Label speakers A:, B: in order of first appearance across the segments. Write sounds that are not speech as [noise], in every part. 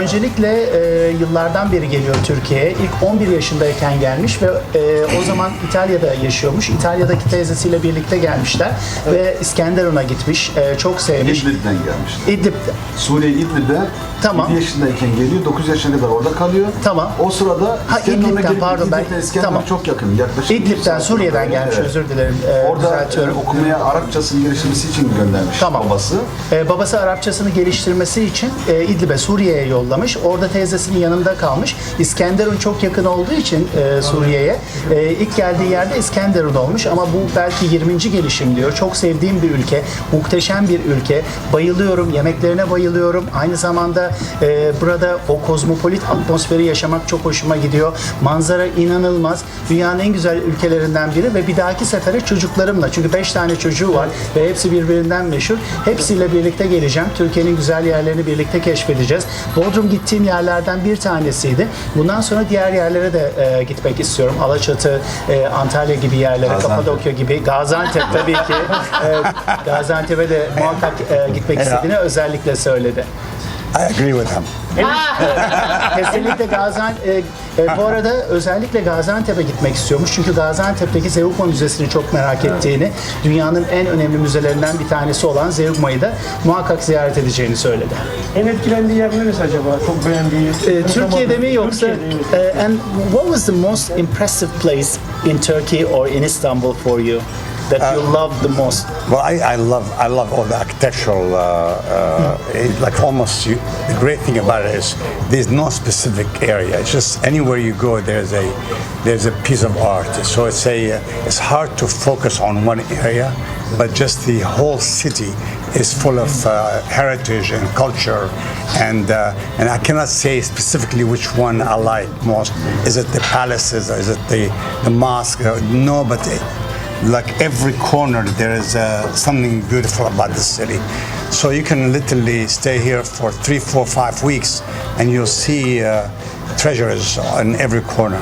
A: öncelikle e, yıllardan beri geliyor Türkiye'ye. İlk 11 yaşındayken gelmiş ve e, o zaman İtalya'da yaşıyormuş. İtalya'daki teyzesiyle birlikte gelmişler ve İskenderun'a gitmiş. E, çok sevmiş.
B: İdlib'den gelmiş.
A: İdlib'de.
B: Suriye İdlib'e
A: Tamam.
B: 7 yaşındayken geliyor, 9 yaşına kadar orada kalıyor.
A: Tamam.
B: O sırada
A: Ha, İdlib'den,
B: gelip
A: pardon, ben-
B: İdlib'den İskenderun'a
A: tamam.
B: çok yakın. Yaklaşık
A: İdlib'den,
B: bir saat
A: Suriye'den gelmiş,
B: Evet.
A: özür dilerim. E,
B: Orada
A: düzeltiyorum.
B: e, okumaya Arapçasını geliştirmesi için göndermiş
A: Tamam.
B: babası.
A: Ee, babası Arapçasını geliştirmesi için e, İdlib'e, Suriye'ye yollamış. Orada teyzesinin yanında kalmış. İskenderun çok yakın olduğu için e, Suriye'ye e, ilk geldiği yerde İskenderun olmuş ama bu belki 20. gelişim diyor. Çok sevdiğim bir ülke, muhteşem bir ülke. Bayılıyorum, yemeklerine bayılıyorum. Aynı zamanda e, burada o kozmopolit atmosferi yaşamak çok hoşuma gidiyor. Manzara inanılmaz. Dünyanın en güzel ülkelerinden biri ve bir dahaki sefere çocuklarımla çünkü 5 tane çocuğu var ve hepsi birbirinden meşhur. Hepsiyle birlikte geleceğim. Türkiye'nin güzel yerlerini birlikte keşfedeceğiz. Bodrum gittiğim yerlerden bir tanesiydi. Bundan sonra diğer yerlere de e, gitmek istiyorum. Alaçatı, e, Antalya gibi yerlere,
B: Gaziantep.
A: Kapadokya gibi. Gaziantep tabii ki. [laughs] Evet, Gaziantep'e de muhakkak e, gitmek istediğini özellikle söyledi.
C: I agree with him. [laughs]
A: Kesinlikle Gaziantep, e, e, bu arada özellikle Gaziantep'e gitmek istiyormuş. Çünkü Gaziantep'teki Zeugma Müzesi'ni çok merak ettiğini, dünyanın en önemli müzelerinden bir tanesi olan Zeugma'yı da muhakkak ziyaret edeceğini söyledi.
D: En etkilendiği yer neresi acaba? Çok beğendiği.
A: E, Türkiye'de mi yoksa
D: Türkiye'de, evet.
A: e, and what was the most impressive place in Turkey or in Istanbul for you that you love the most?
C: Well, I, I love I love all the architectural. Uh, uh, it- like almost, you, the great thing about it is there's no specific area. It's just anywhere you go, there's a there's a piece of art. So it's a uh, it's hard to focus on one area, but just the whole city is full of uh, heritage and culture, and uh, and I cannot say specifically which one I like most. Is it the palaces? Or is it the the mosque? Uh, No, but. It, like every corner there is uh, something beautiful about the city. So you can literally stay here for three four five weeks and you'll see uh, treasures in every corner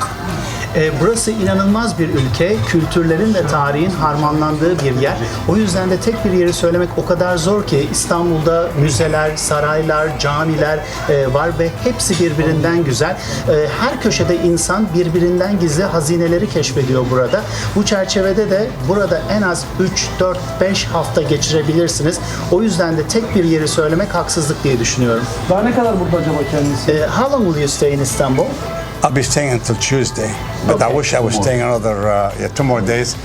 A: E, burası inanılmaz bir ülke. Kültürlerin ve tarihin harmanlandığı bir yer. O yüzden de tek bir yeri söylemek o kadar zor ki İstanbul'da müzeler, saraylar, camiler e, var ve hepsi birbirinden güzel. E, her köşede insan birbirinden gizli hazineleri keşfediyor burada. Bu çerçevede de burada en az 3, 4, 5 hafta geçirebilirsiniz. O yüzden de tek bir yeri söylemek haksızlık diye düşünüyorum.
D: Daha ne kadar burada acaba kendisi?
A: E, how long will you stay in Istanbul?
C: I'll be staying until tuesday but i wish i was staying another uh, yeah, two more days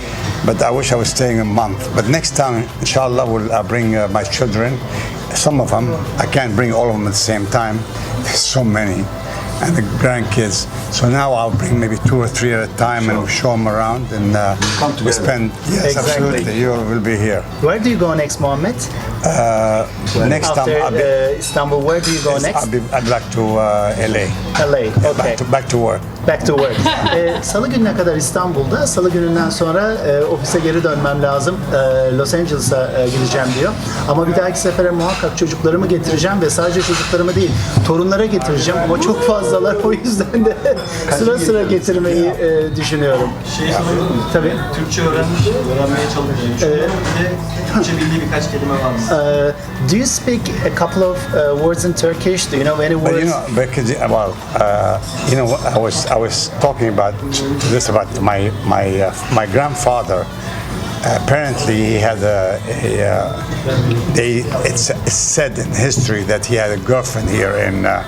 C: but i wish i was staying a month. But next time inshallah will i bring uh, my children some of them i can't bring all of them at the same time. There's so many and the grandkids. So now I'll bring maybe two or three at a time and we show them around and uh,
B: Come
C: we
B: together.
C: spend. Yes,
A: Exactly.
C: absolutely. You will be here.
A: Where do you go next, Mohammed?
C: Uh, next
A: After
C: time I'll
A: uh, Istanbul, where do you go next?
C: I'll be. I'd like to uh, LA.
A: LA. Okay.
C: Back to back to work.
A: Back to work. [laughs] Ee, Salı gününe kadar İstanbul'da, Salı gününden sonra e, ofise geri dönmem lazım. Ee, Los Angeles'a e, gideceğim diyor. Ama bir dahaki sefere muhakkak çocuklarımı getireceğim ve sadece çocuklarımı değil, torunlara getireceğim. Ama çok fazlalar o yüzden de [laughs] sıra sıra getirmeyi e, düşünüyorum.
E: Şey sorayım mı?
A: Tabii.
E: Türkçe öğrenmiş, öğrenmeye çalışıyor. Çünkü bir de Türkçe bildiği birkaç kelime var mı?
A: Uh, do you speak a couple of uh, words in Turkish? Do you know any
C: But
A: words?
C: you know, because well, uh, you know, I was I was talking about this about my my uh, my grandfather. Apparently, he had a, a uh, they it's, it's said in history that he had a girlfriend here in. Uh,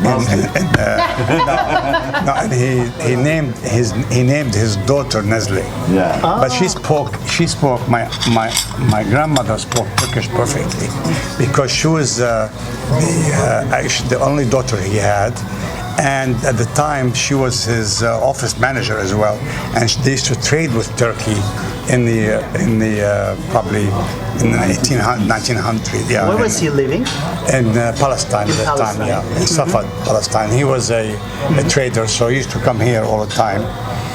C: in, in, in, uh, [laughs] no, no, and he, he named his he named his daughter Nesli.
B: Yeah.
C: But she spoke she spoke my my my grandmother spoke Turkish perfectly because she was uh, the uh, actually the only daughter he had. And at the time, she was his uh, office manager as well, and they used to trade with Turkey in the uh, in the uh, probably in the 1800, 1900. Yeah,
A: Where was he living?
C: in uh, Palestine
A: In
C: at that
A: Palestine.
C: time, yeah, in Safad, Palestine. He was a, a trader, so he used to come here all the time.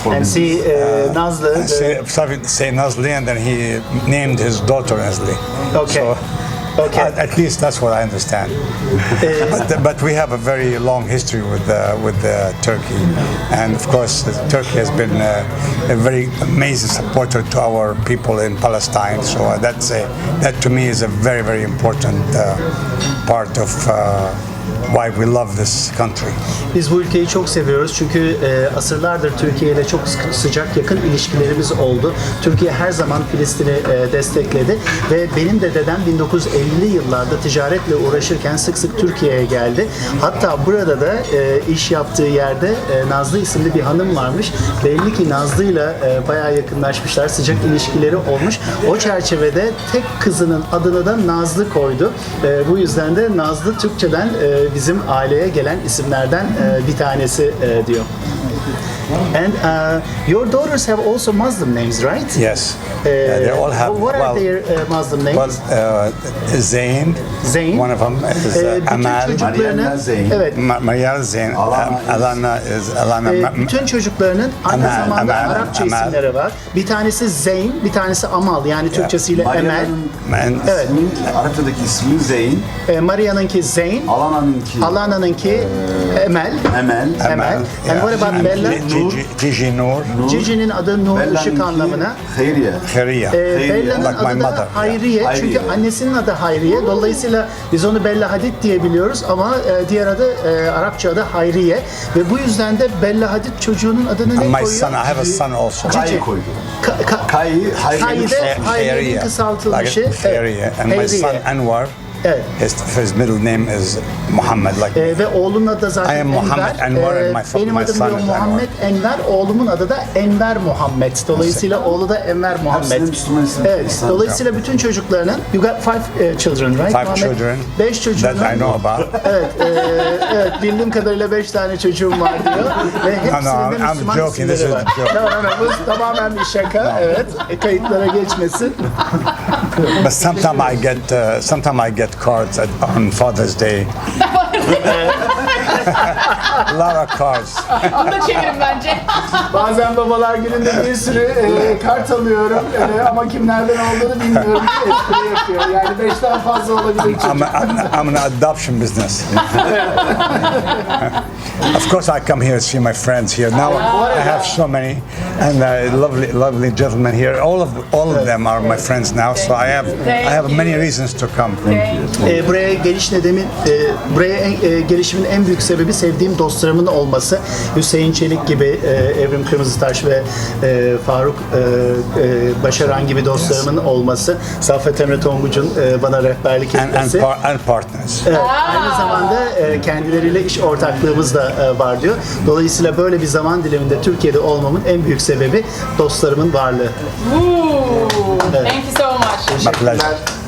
A: And see uh, the-
C: say, say, say Nazli, and then he named his daughter Nazli.
A: Okay.
C: So,
A: Okay.
C: At, at least that's what I understand. but, but we have a very long history with uh, with uh, Turkey, and of course, uh, Turkey has been uh, a very amazing supporter to our people in Palestine. So uh, that's a, that to me is a very very important uh, part of. Why we love this country.
A: Biz bu ülkeyi çok seviyoruz çünkü e, asırlardır Türkiye ile çok sıcak yakın ilişkilerimiz oldu. Türkiye her zaman Filistin'i e, destekledi ve benim de dedem 1950'li yıllarda ticaretle uğraşırken sık sık Türkiye'ye geldi. Hatta burada da e, iş yaptığı yerde Nazlı isimli bir hanım varmış. Belli ki Nazlı'yla e, bayağı yakınlaşmışlar. Sıcak ilişkileri olmuş. O çerçevede tek kızının adını da Nazlı koydu. Bu yüzden de Nazlı Türkçeden bizim aileye gelen isimlerden e, bir tanesi e, diyor. And uh, your daughters have also Muslim names, right?
C: Yes,
A: Uh,
C: Yeah, they all have.
A: what are
C: well,
A: their uh, Muslim names?
C: well, uh, Zayn.
A: Zayn.
C: One of them is
A: Ee,
C: uh,
A: bütün
C: Amal.
B: Mariana Zayn.
A: evet
C: Ma- Marielle Zayn.
B: Alana
C: um,
B: is-
C: Alana is Alana.
A: e,
C: Ma-
A: bütün çocuklarının aynı
C: Amal,
A: zamanda
C: Amal,
A: Arapça
C: Amal.
A: isimleri var. Bir tanesi Zeyn, bir tanesi Amal yani Türkçesiyle Emel.
B: Mariana'nın
C: Man-
A: Evet.
B: Arapçadaki ismi Zeyn,
A: E, Maria'nınki Zeyn,
B: Alana'nınki
A: Alana'nınki Emel.
B: Emel,
A: Emel. And what about Bella?
C: Gigi, Gigi Nur.
A: Cici'nin adı Nur
B: Bella'nınki
A: anlamına.
B: Hayriye.
C: Khairia.
A: Ee,
B: Hayriye.
A: Bella'nın
C: Like my
A: adı da
C: mother.
A: Hayriye.
B: Hayriye.
A: Çünkü annesinin adı Hayriye. Dolayısıyla biz onu Bella Hadid diye biliyoruz ama e, diğer adı e, Arapça adı Hayriye. Ve bu yüzden de Bella Hadid çocuğunun adını ne
C: And my
A: koyuyor?
C: son, I have a son also.
B: Kayı koydu.
A: Ka- ka-
B: Kayı, Hayriye.
A: Hayriye, Hayriye'nin
C: Khairia.
A: kısaltılmışı.
C: Like Khairia. And my son
A: Hayriye.
C: Anwar.
A: Evet.
C: His, his middle name is Muhammad. Like
A: Ee, ve oğlunun adı da zaten
C: I am Muhammed
A: Enver.
C: Enver
A: Ee,
C: and my
A: benim
C: my
A: adım
C: son is
A: Muhammed Enver. Oğlumun adı da Enver Muhammed. Dolayısıyla oğlu da Enver Muhammed. Evet. Dolayısıyla bütün çocuklarının you got five uh, children right?
C: five
A: Muhammed?
C: children
A: Beş çocuğunun.
C: that I know about.
A: Evet, e, evet bildiğim kadarıyla beş tane çocuğum var diyor. Ve hepsinin de Müslüman isimleri
C: is
A: var. No, no, no, bu tamamen bir şaka. Evet, e, kayıtlara geçmesin.
C: But sometimes I get uh, sometimes I get cards on Father's Day. [laughs] A lot of cards.
F: Onu da çevirin bence.
A: Bazen babalar gününde bir sürü e, kart alıyorum E, ama kimlerden olduğunu bilmiyorum. Espri yapıyor. Yani beşten fazla olabilir çocuk.
C: I'm, I'm, I'm an adoption business. [laughs] of course, I come here to see my friends here. Now I have so many, and uh, lovely, lovely gentlemen here. All of all of them are my friends now, so I have I have many reasons to come.
A: E, buraya geliş nedemin, e, buraya en- e, gelişimin en büyük sebebi sevdiğim dostlarımın olması. Hüseyin Çelik gibi, e, Evrim Kırmızıtaş ve e, Faruk e, e, Başaran gibi dostlarımın olması. Saffet Emre Tonguç'un e, bana rehberlik
C: And and,
A: etmesi.
C: par- and partners.
A: Evet, aynı zamanda e, kendileriyle iş ortaklığımız da e, var diyor. Dolayısıyla böyle bir zaman diliminde Türkiye'de olmamın en büyük sebebi dostlarımın varlığı.
F: Ooh, thank you so much.
C: My pleasure.